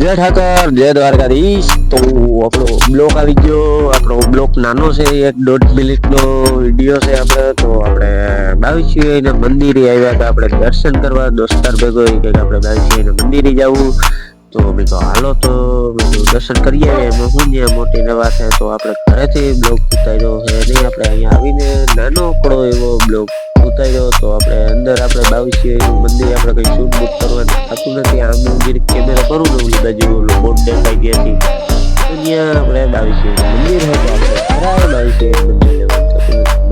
જય ઠાકર, જય દ્વારકાધીશ. તો આપણો બ્લોક આવી ગયો. આપણો બ્લોક નાનો છે, એક દોઢ મિનિટનો વીડિયો છે આપણે. તો આપણે બાવીસીના મંદિરે આવ્યા હતા. આપણે દર્શન કરવા દોસ્તાર ભેગો કંઈક આપણે બાવીસીના મંદિરે જવું. તો મેં તો હાલો તો દર્શન કરીએ એમાં શું જે મોટી નવા છે. તો આપણે ઘરેથી બ્લોક ઉતાર્યો છે. નહીં આપણે અહીંયા આવીને નાનો કડો એવો બ્લોક ઉતાર્યો તો આપણે અંદર આપણે બાવીસીનું મંદિર આપણે કંઈ શૂટ બૂટ કરવાનું થતું નથી. આમ મંદિર કેમેરા કરું ને ઓલી બાજુ ઓલું બોર્ડ દેખાઈ ગયા તો ત્યાં આપણે બાવીસી મંદિર હોય તો આપણે ખરા બાવીસી મંદિર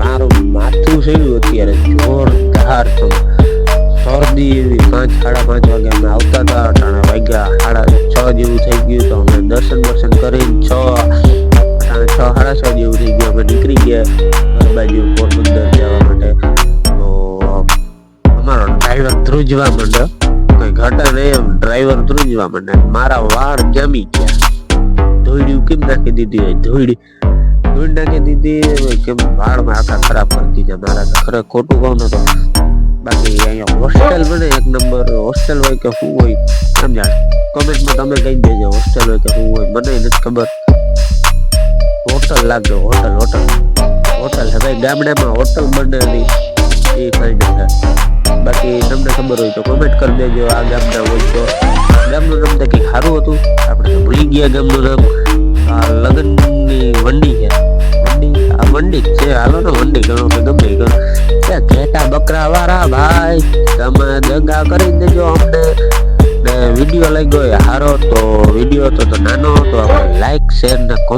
મારું માથું થયું અત્યારે જોરદાર શરદી એવી પાંચ, સાડા પાંચ વાગે અમે આવતા હતા અટાણા વાગ્યા, સાડા છ જેવું થઈ ગયું તો અમે દર્શન દર્શન કરીને છ છ, સાડા છ જેવું થઈ ગયું. અમે નીકળી ગયા બાજુ પોરબંદર જવા માટે. ધ્રુજવા માંડ્યો કઈ ઘટર નહીં એમ ડ્રાઈવર ધ્રુજવા માંડે. મારા વાળ જામી ગયા. ધોઈડ્યું કેમ નાખી દીધી હોય? ધોઈડી ધોઈડ નાખી દીધી કેમ વાળમાં આખા ખરાબ કરી દીધા. મારા ખરે ખોટું કહું ને તો બાકી અહીંયા હોસ્ટેલ બને એક નંબર હોસ્ટેલ હોય કે શું હોય એમ જાણ કોમેન્ટમાં તમે કહી દેજો. હોસ્ટેલ હોય કે શું હોય, મને નથી ખબર. હોટલ લાગજો. હોટલ હોટલ હોટલ છે ભાઈ, ગામડામાં હોટલ બને નહીં એ કઈ છે બાકી તમને ખબર હોય તો કોમેન્ટ કરી દેજો. આ ગામના હોય તો. ગામનું નામ તો કંઈક સારું હતું. આપણે ભૂલી ગયા ગામનું નામ આ લગ્નની વંડી છે. વંડી? આ વંડી જ છે. હાલો ને વંડી ગણો કે ગમે ગણો. છે, ઘેટા બકરા વાળા ભાઈ. તમે દગા કરી દેજો અમને. ને વીડિયો લાગ્યો હોય સારો તો વીડિયો તો નાનો તો આપણે લાઈક શેર ને કોમેન્ટ